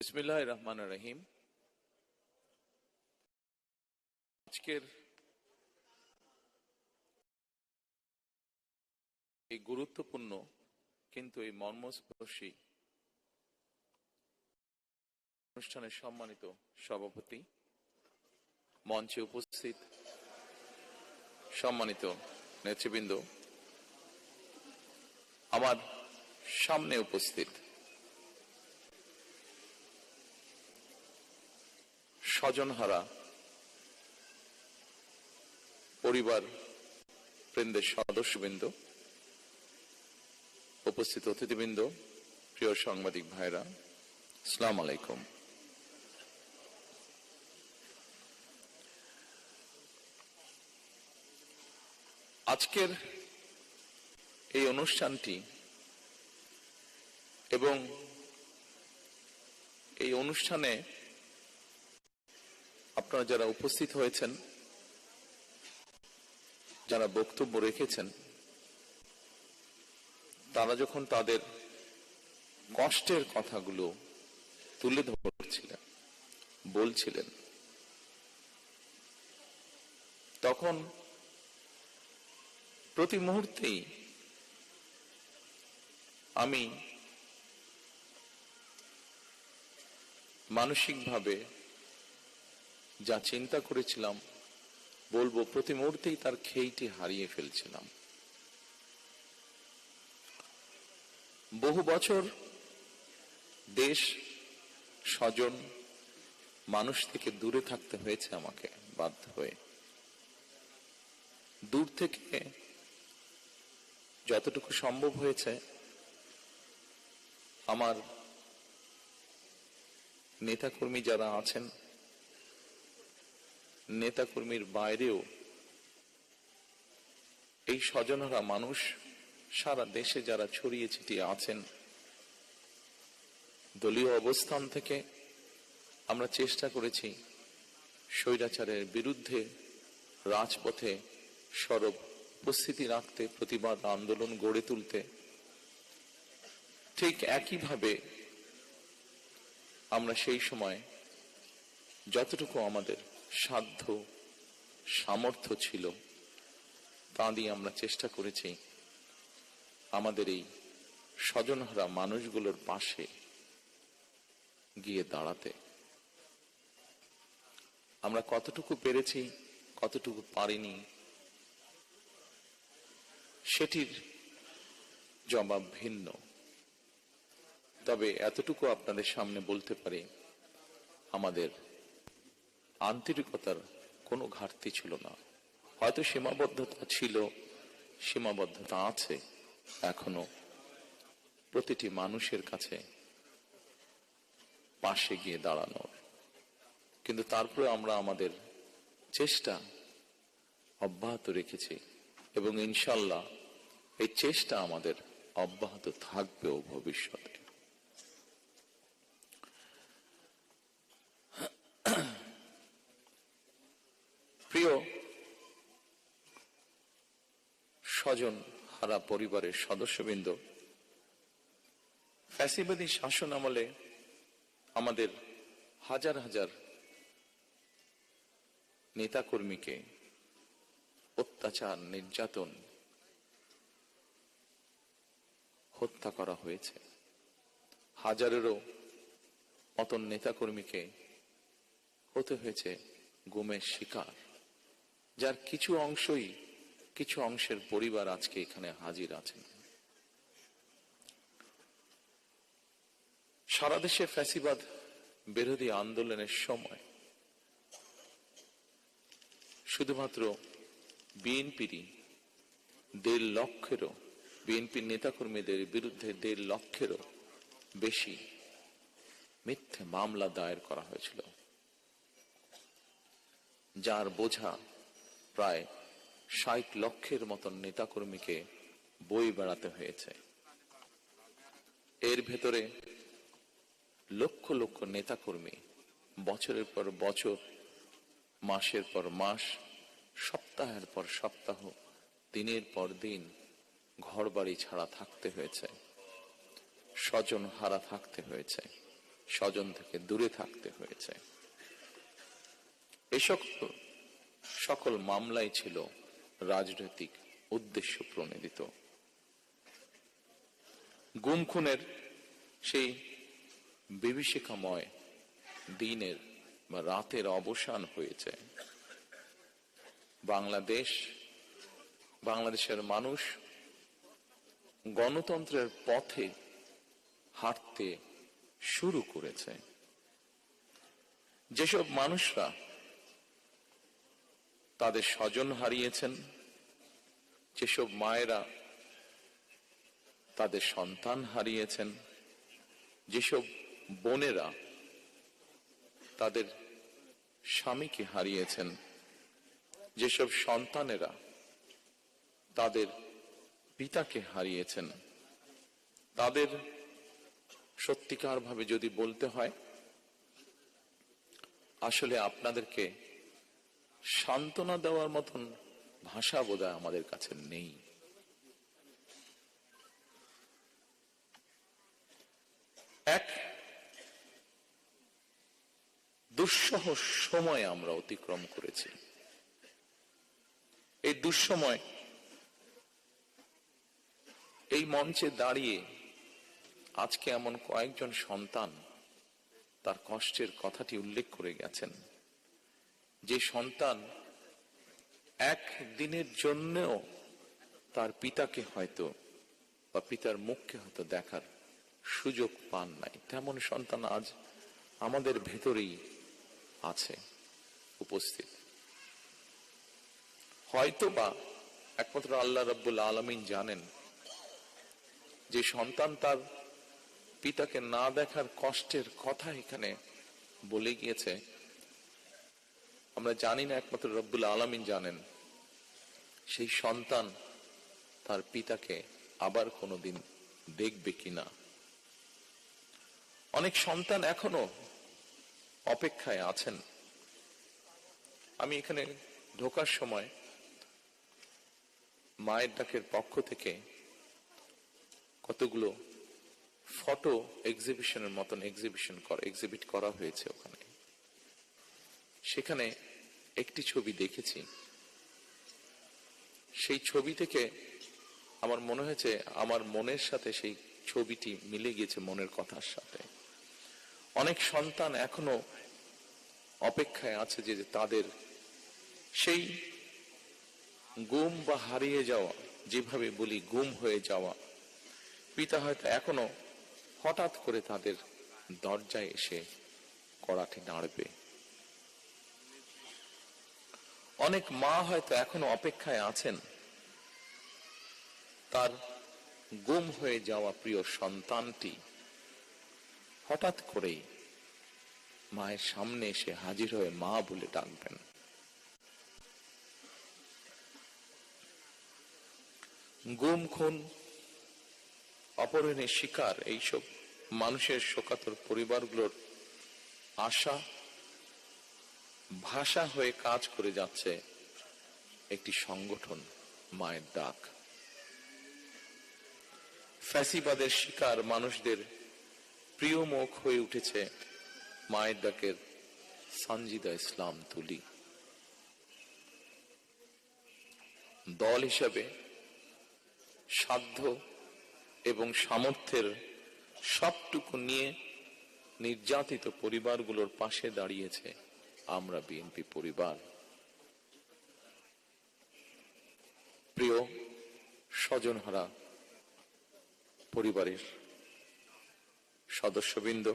বিসমিল্লাহ রহমান রহিম আজকের এই গুরুত্বপূর্ণ কিন্তু এই মর্মস্পর্শী অনুষ্ঠানের সম্মানিত সভাপতি, মঞ্চে উপস্থিত সম্মানিত নেতৃবৃন্দ, আমার সামনে উপস্থিত স্বজনহারা পরিবার বৃন্দের সদস্যবৃন্দ, উপস্থিত অতিথিবৃন্দ, প্রিয় সাংবাদিক ভাইরা সালাম আলাইকুম। আজকের এই অনুষ্ঠানটি এবং এই অনুষ্ঠানে আপনারা যারা উপস্থিত হয়েছেন, যারা বক্তব্য রেখেছেন, তারা যখন তাদের কষ্টের কথাগুলো তুলে ধরছিলেন, বলছিলেন, তখন প্রতি মুহূর্তেই আমি মানসিকভাবে যা চিন্তা করেছিলাম, বলব প্রতি মুহূর্তেই তার খেইটি হারিয়ে ফেলছিলাম। বহু বছর দেশ, স্বজন, মানুষ থেকে দূরে থাকতে হয়েছে আমাকে, বাধ্য হয়ে। দূর থেকে যতটুকু সম্ভব হয়েছে, আমার নেতাকর্মী যারা আছেন নেতাকর্মীর বাইরেও এই স্বজনরা মানুষ, সারা দেশে যারা ছড়িয়ে ছিটিয়ে আছেন, দলীয় অবস্থান থেকে আমরা চেষ্টা করেছি স্বৈরাচারের বিরুদ্ধে রাজপথে সরব উপস্থিতি রাখতে, প্রতিবাদ, আন্দোলন গড়ে তুলতে। ঠিক একইভাবে আমরা সেই সময় যতটুকু আমাদের সাধ্য, সামর্থ্য ছিল, তা দিয়ে আমরা চেষ্টা করেছি। আমাদের এই স্বজনহারা মানুষগুলোর পাশে গিয়ে দাঁড়াতে। আমরা কতটুকু পেরেছি, কতটুকু পারিনি, সেটির জবাব ভিন্ন। তবে এতটুকু আপনাদের সামনে বলতে পারি, আমাদের আন্তরিকতার কোনো ঘাটতি ছিল না। হয়তো সীমাবদ্ধতা ছিল, সীমাবদ্ধতা আছে এখনও। প্রতিটি মানুষের কাছে পাশে গিয়ে দাঁড়ানোর কিন্তু তারপরে আমরা আমাদের চেষ্টা অব্যাহত রেখেছি এবং ইনশাল্লাহ এই চেষ্টা আমাদের অব্যাহত থাকবেও ভবিষ্যতে প্রিয় স্বজন হারা পরিবারের সদস্যবৃন্দ। ফ্যাসিবাদী শাসন আমলে আমাদের হাজার হাজার নেতাকর্মীকে অত্যাচার, নির্যাতন হত্যা করা হয়েছে। হাজারেরও মতন নেতাকর্মীকে হতে হয়েছে গুমের শিকার, যার কিছু অংশই কিছু অংশের পরিবার আজকে এখানে হাজির আছেন। সারা দেশে ফ্যাসিবাদ বিরোধী আন্দোলনের সময় শুধুমাত্র বিএনপিরই দেড় লক্ষেরও, বিএনপির নেতাকর্মীদের বিরুদ্ধে দেড় লক্ষেরও বেশি মিথ্যে মামলা দায়ের করা হয়েছিল। যার বোঝা প্রায় ষাট লক্ষের মতন নেতাকর্মীকে বই বেড়াতে হয়েছে। এর ভেতরে লক্ষ লক্ষ নেতাকর্মী বছরের পর বছর, মাসের পর মাস, সপ্তাহের পর সপ্তাহ, দিনের পর দিন ঘর বাড়ি ছাড়া থাকতে হয়েছে। স্বজন হারা থাকতে হয়েছে। স্বজন থেকে দূরে থাকতে হয়েছে। এসব সকল মামলাই ছিল রাজনৈতিক উদ্দেশ্য প্রণোদিত। গুম খুনের সেই বিভীষিকাময় দিনের বা রাতের অবসান হয়েছে। বাংলাদেশ, বাংলাদেশের মানুষ গণতন্ত্রের পথে হাঁটতে শুরু করেছে। যেসব মানুষরা তাদের স্বজন হারিয়েছেন। যেসব মায়েরা তাদের সন্তান হারিয়েছেন, যেসব বোনেরা তাদের স্বামীকে হারিয়েছেন, যেসব সন্তানেরা তাদের পিতাকে হারিয়েছেন, তাদের সত্যিকার ভাবে যদি বলতে হয়, আসলে আপনাদেরকে সান্ত্বনা দেওয়ার মতন ভাষা বোধহয় আমাদের কাছে নেই। এক, দুঃসহ সময় আমরা অতিক্রম করেছি। এই দুঃসময় এই মঞ্চে দাঁড়িয়ে আজকে এমন কয়েকজন সন্তান তার কষ্টের কথাটি উল্লেখ করে গেছেন। যে সন্তান এক দিনের জন্যও তার পিতাকে হয়তো বা পিতার মুখকে হয়তো দেখার সুযোগ পান নাই। তেমন সন্তান আজ আমাদের ভেতরেই আছে, উপস্থিত। হয়তো বা একমাত্র আল্লাহ রব্বুল আলমিন জানেন যে সন্তান তার পিতাকে না দেখার কষ্টের কথা এখানে বলে গিয়েছে। আমরা জানি না একমাত্র রব্বুল আলমিন জানেন। সেই সন্তান তার পিতাকে আবার কোনোদিন দেখবে কিনা। অনেক সন্তান এখনও অপেক্ষায় আছেন। আমি এখানে ঢোকার সময় মায়ের ডাকের পক্ষ থেকে কতগুলো ফটো এক্সিবিশনের মতন এক্সিবিশন করা এক্সিবিট করা হয়েছে ওখানে। সেখানে একটি ছবি দেখেছি। সেই ছবি থেকে আমার মনে হয়েছে, আমার মনের সাথে সেই ছবিটি মিলে গিয়েছে মনের কথার সাথে। অনেক সন্তান এখনও অপেক্ষায় আছে যে তাদের সেই গুম বা হারিয়ে যাওয়া, যেভাবে বলি গুম হয়ে যাওয়া, পিতা হয়তো এখনও হঠাৎ করে তাদের দরজায় এসে কড়াটি নাড়বে। অনেক মা হয়তো এখনও অপেক্ষায় আছেন। তার গুম হয়ে যাওয়া প্রিয় সন্তানটি হঠাৎ করেই মায়ের সামনে এসে হাজির হয়ে মা বলে ডাকবেন। গুম, খুন, অপহরণের শিকার এইসব মানুষের শোকাতর পরিবারগুলোর আশা ভাষা হয়ে কাজ করে যাচ্ছে একটি সংগঠন, মায়ের ডাক। ফ্যাসিবাদের শিকার মানুষদের প্রিয় মুখ হয়ে উঠেছে মায়ের ডাকের সঞ্জিদা ইসলাম তুলি। দল হিসাবে সাধ্য এবং সামর্থ্যের সবটুকু নিয়ে নির্যাতিত পরিবারগুলোর পাশে দাঁড়িয়েছে আমরা বিএনপি পরিবার। প্রিয় স্বজনহারা পরিবারের সদস্যবৃন্দ,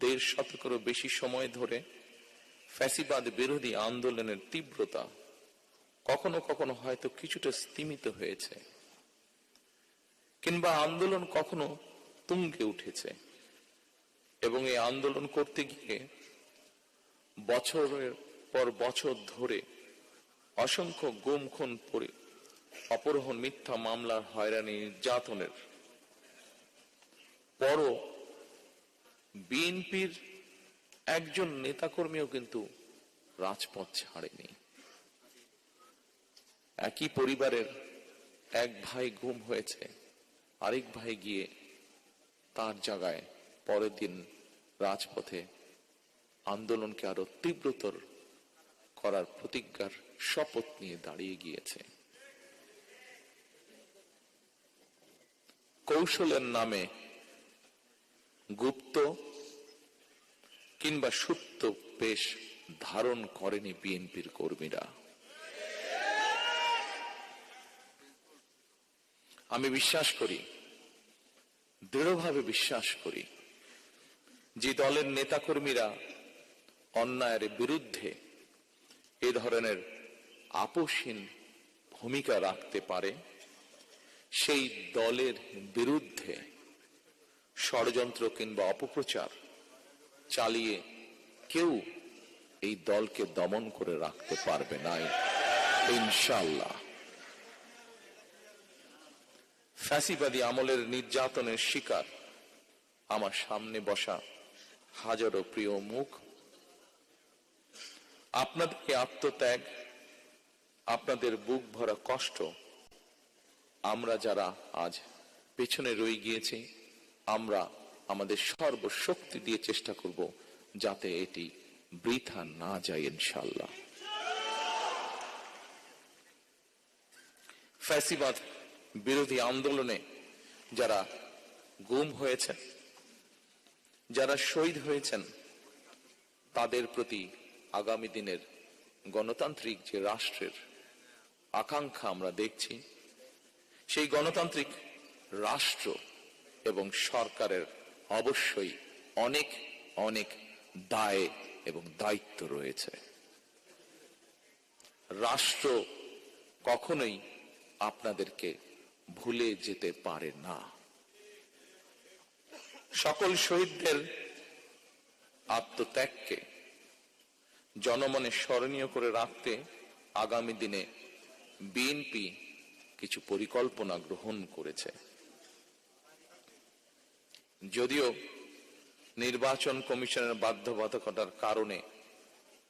দেড় শতকেরও বেশি সময় ধরে ফ্যাসিবাদ বিরোধী আন্দোলনের তীব্রতা কখনো কখনো হয়তো কিছুটা স্তিমিত হয়েছে কিংবা আন্দোলন কখনো তুঙ্গে উঠেছে এবং এই আন্দোলন করতে গিয়ে বছরের পর বছর ধরে অসংখ্য গুম খুন পরে অপহরণ মিথ্যা মামলার হয়রানি নির্যাতনের পরও বিএনপির একজন নেতাকর্মীও কিন্তু রাজপথ ছাড়েনি। একই পরিবারের এক ভাই গুম হয়েছে, আরেক ভাই গিয়ে তার জায়গায় পরের দিন রাজপথে আন্দোলনকে আরও তীব্রতর করার প্রতিজ্ঞার শপথ নিয়ে দাঁড়িয়ে গিয়েছে। কৌশলের নামে গুপ্ত কিংবা সুপ্ত পেশ ধারণ করেনি বিএনপির কর্মীরা। আমি বিশ্বাস করি, দৃঢ়ভাবে বিশ্বাস করি, যে দলের নেতাকর্মীরা অন্যায়ের বিরুদ্ধে এ ধরনের আপোষহীন ভূমিকা রাখতে পারে। সেই দলের বিরুদ্ধে ষড়যন্ত্র কিংবা অপপ্রচার চালিয়ে কেউ এই দলকে দমন করে রাখতে পারবে না। ইনশাল্লাহ ফ্যাসিবাদী আমলের নির্যাতনের শিকার আমার সামনে বসা হাজারো প্রিয় মুখ আপনাদের আত্মত্যাগ, আপনাদের বুক ভরা কষ্ট, আমরা যারা আজ পেছনে রয়ে গিয়েছি, আমরা আমাদের সর্বশক্তি দিয়ে চেষ্টা করব যাতে এটি বৃথা না যায় ইনশাল্লাহ ফ্যাসিবাদ বিরোধী আন্দোলনে যারা গুম হয়েছেন, যারা শহীদ হয়েছেন, তাদের প্রতি আগামী দিনের গণতান্ত্রিক যে রাষ্ট্রের আকাঙ্ক্ষা আমরা দেখছি, সেই গণতান্ত্রিক রাষ্ট্র এবং সরকারের অবশ্যই অনেক অনেক দায় এবং দায়িত্ব রয়েছে। রাষ্ট্র কখনোই আপনাদেরকে ভুলে যেতে পারে না। সকল শহীদদের আত্মত্যাগকে জনমনে স্মরণীয় করে রাখতে আগামী দিনে বিএনপি কিছু পরিকল্পনা গ্রহণ করেছে। যদিও নির্বাচন কমিশনের বাধ্যবাধকতার কারণে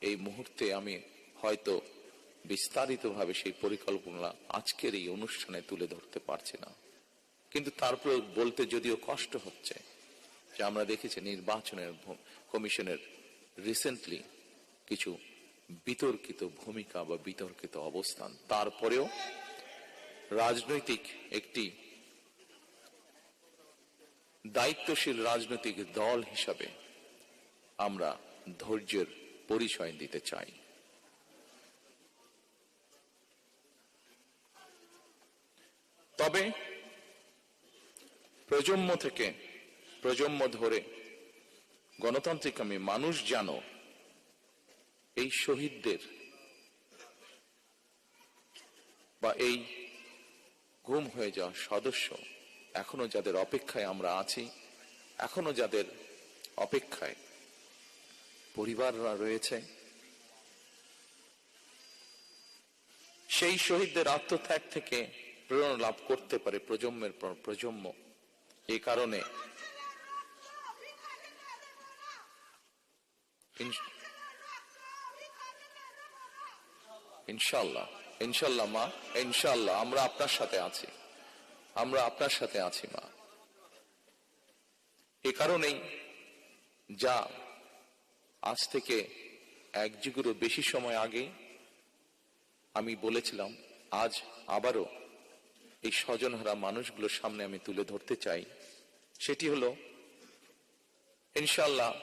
এই মুহূর্তে আমি হয়তো বিস্তারিতভাবে সেই পরিকল্পনা আজকের এই অনুষ্ঠানে তুলে ধরতে পারছি না। কিন্তু তারপরে বলতে যদিও কষ্ট হচ্ছে যে আমরা দেখেছি নির্বাচনের কমিশনের রিসেন্টলি কিছু বিতর্কিত ভূমিকা বা বিতর্কিত অবস্থান। তারপরেও রাজনৈতিক একটি দায়িত্বশীল রাজনৈতিক দল হিসাবে আমরা ধৈর্যের পরিচয় দিতে চাই। তবে প্রজন্ম থেকে, প্রজন্ম ধরে গণতান্ত্রিক আমি মানুষ জানো এই শহীদদের বা এই গুম হয়ে যাওয়া সদস্য এখনও যাদের অপেক্ষায় আমরা আছি, এখনও যাদের অপেক্ষায় পরিবাররা রয়েছে, সেই শহীদদের আত্মত্যাগ থেকে প্রেরণা লাভ করতে পারে প্রজন্মের পর, প্রজন্ম। এ কারণে ইনশাল্লাহ ইনশাল্লাহ মা, ইনশাল্লাহ, আমরা আপনার সাথে আছি। আমরা আপনার সাথে আছি মা। এ কারণেই যা আজ থেকে এক যুগেরও বেশি সময় আগে আমি বলেছিলাম, আজ আবারও এই স্বজনহারা মানুষগুলোর সামনে আমি তুলে ধরতে চাই। সেটি হলো, ইনশাল্লাহ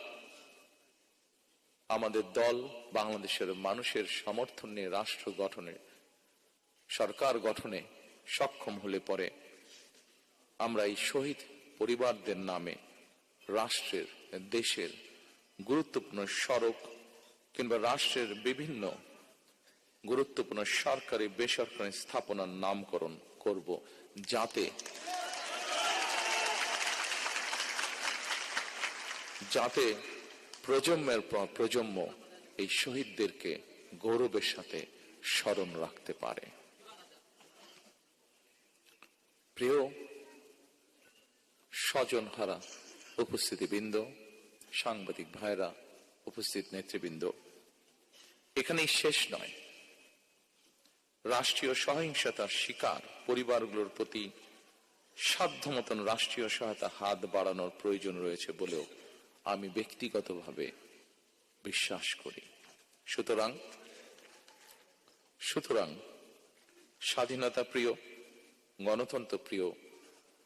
আমাদের দল বাংলাদেশের মানুষের সমর্থন নিয়ে রাষ্ট্র গঠনে, সরকার গঠনে সক্ষম হলে পরে আমরা এই শহীদ পরিবারদের নামে রাষ্ট্রের, দেশের গুরুত্বপূর্ণ সড়ক কিংবা রাষ্ট্রের বিভিন্ন গুরুত্বপূর্ণ সরকারি বেসরকারি স্থাপনার নামকরণ করব যাতে যাতে প্রজন্মের পর প্রজন্ম এই শহীদদেরকে গৌরবের সাথে স্মরণ রাখতে পারে। প্রিয় স্বজন হারা উপস্থিতিবৃন্দ, সাংবাদিক ভাইরা, উপস্থিত নেতৃবৃন্দ, এখানেই শেষ নয়। রাষ্ট্রীয় সহিংসতার শিকার পরিবারগুলোর প্রতি সাধ্য মতন রাষ্ট্রীয় সহায়তা হাত বাড়ানোর প্রয়োজন রয়েছে বলেও আমি ব্যক্তিগতভাবে বিশ্বাস করি। সুতরাং সুতরাং স্বাধীনতা প্রিয়, গণতন্ত্র প্রিয়,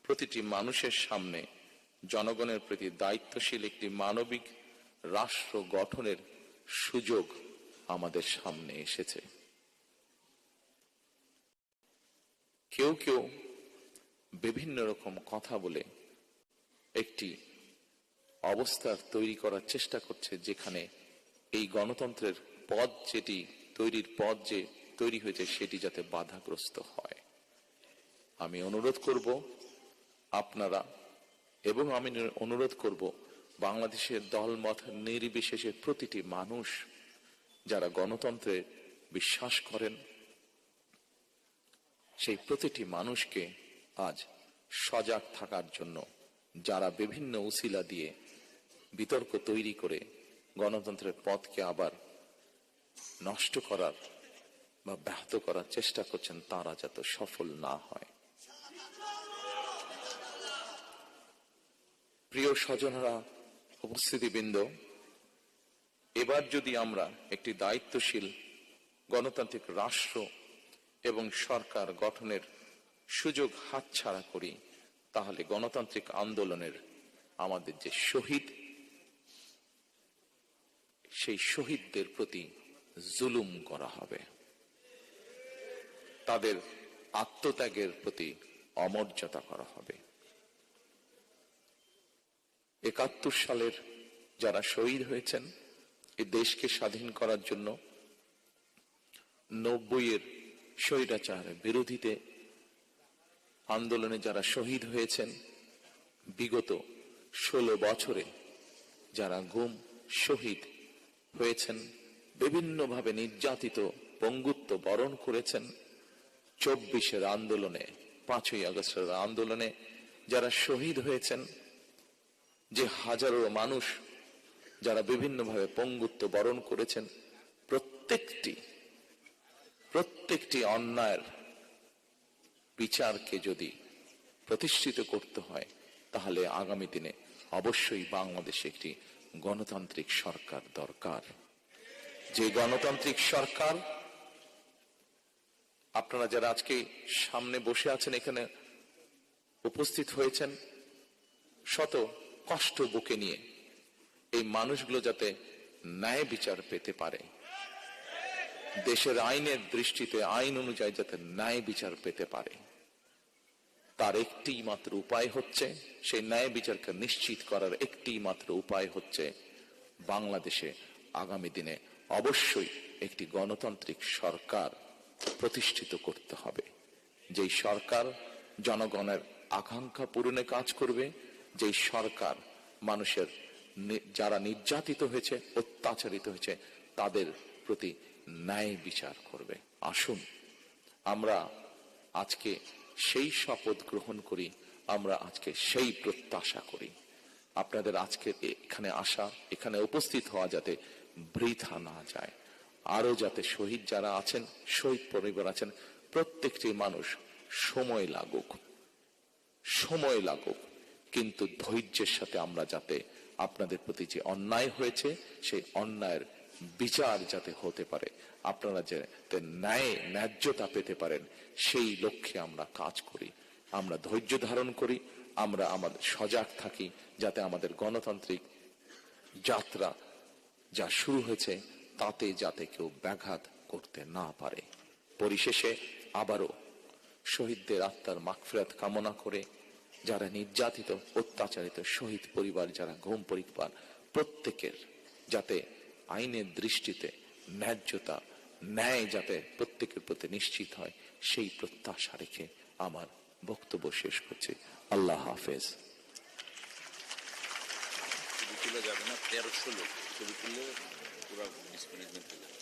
প্রতিটি মানুষের সামনে জনগণের প্রতি দায়িত্বশীল একটি মানবিক রাষ্ট্র গঠনের সুযোগ আমাদের সামনে এসেছে। কেউ কেউ বিভিন্ন রকম কথা বলে একটি অবস্থার তৈরি করার চেষ্টা করছে যেখানে এই গণতন্ত্রের পদ যেটি, তৈরির পদ যে তৈরি হয়েছে সেটি যাতে বাধাগ্রস্ত হয়। আমি অনুরোধ করব আপনারা এবং আমি অনুরোধ করব বাংলাদেশের দলমত নির্বিশেষে প্রতিটি মানুষ যারা গণতন্ত্রে বিশ্বাস করেন, সেই প্রতিটি মানুষকে আজ সজাগ থাকার জন্য যারা বিভিন্ন উসিলা দিয়ে বিতর্ক তৈরি করে গণতন্ত্রের পথকে আবার নষ্ট করার বা ব্যাহত করার চেষ্টা করছেন, তারা যাতে সফল না হয়। প্রিয় স্বজনরা, উপস্থিতিবৃন্দ, এবার যদি আমরা একটি দায়িত্বশীল গণতান্ত্রিক রাষ্ট্র এবং সরকার গঠনের সুযোগ হাতছাড়া করি, তাহলে গণতান্ত্রিক আন্দোলনের আমাদের যে শহীদ সেই শহীদদের প্রতি জুলুম করা হবে। তাদের আত্মত্যাগের প্রতি অমর্যাদা করা হবে। একাত্তর সালের যারা শহীদ হয়েছেন এই দেশকে স্বাধীন করার জন্য নব্বইয়ের স্বৈরাচার বিরোধীতে আন্দোলনে যারা শহীদ হয়েছেন, বিগত ষোলো বছরে যারা গুম, শহীদ হয়েছেন বিভিন্নভাবে নির্যাতিত, পঙ্গুত্ব বরণ করেছেন। চব্বিশের আন্দোলনে, পাঁচই আগস্টের আন্দোলনে যারা শহীদ হয়েছেন, যে হাজারো মানুষ যারা বিভিন্নভাবে পঙ্গুত্ব বরণ করেছেন, প্রত্যেকটি প্রত্যেকটি অন্যায়ের বিচারকে যদি প্রতিষ্ঠিত করতে হয়, তাহলে আগামী দিনে অবশ্যই বাংলাদেশে একটি গণতান্ত্রিক সরকার দরকার। যে গণতান্ত্রিক সরকার, আপনারা যারা আজকে সামনে বসে আছেন, এখানে উপস্থিত হয়েছেন, শত কষ্ট বুকে নিয়ে এই মানুষগুলো যাতে ন্যায় বিচার পেতে পারে। দেশের আইনের দৃষ্টিতে, আইন অনুযায়ী যাতে ন্যায় বিচার পেতে পারে। তার একটি মাত্র উপায় হচ্ছে সেই ন্যায় বিচারকে নিশ্চিত করার একটি মাত্র উপায় হচ্ছে বাংলাদেশে আগামী দিনে অবশ্যই একটি গণতান্ত্রিক সরকার প্রতিষ্ঠিত করতে হবে। যেই সরকার জনগণের আকাঙ্ক্ষা পূরণে কাজ করবে, যেই সরকার মানুষের যারা নির্যাতিত হয়েছে, অত্যাচারিত হয়েছে, তাদের প্রতি ন্যায় বিচার করবে। আসুন, আমরা আজকে সেই শপথ গ্রহণ করি, আমরা আজকে সেই প্রত্যাশা করি। আপনাদের আজকে এখানে আসা, এখানে উপস্থিত হওয়া যাতে বৃথা না যায়। আরও যাতে শহীদ যারা আছেন, শহীদ পরিবার আছেন, প্রত্যেকটি মানুষ সময় লাগুক। সময় লাগুক, কিন্তু ধৈর্যের সাথে আমরা যাতে আপনাদের প্রতি যে অন্যায় হয়েছে, সেই অন্যায়ের বিচার যাতে হতে পারে। আপনারা যাতে ন্যায়, ন্যায্যতা পেতে পারেন, সেই লক্ষ্যে আমরা কাজ করি। আমরা ধৈর্য ধারণ করি, আমরা আমাদের সজাগ থাকি, যাতে আমাদের গণতান্ত্রিক যাত্রা যা শুরু হয়েছে, তাতে যাতে কেউ ব্যাঘাত করতে না পারে। পরিশেষে আবারও শহীদদের আত্মার মাগফিরাত কামনা করে, যারা নির্যাতিত, অত্যাচারিত, শহীদ পরিবার, যারা ঘুম পরিবার, প্রত্যেকের যাতে আইনের দৃষ্টিতে ন্যায্যতা, ন্যায় যাতে প্রত্যেকের প্রতি নিশ্চিত হয়, সেই প্রত্যাশা রেখে আমার বক্তব্য শেষ করছি। আল্লাহ হাফেজ। যাবে না? তেরোশো লোক। ছবি তুললে পুরো মিসম্যানেজমেন্ট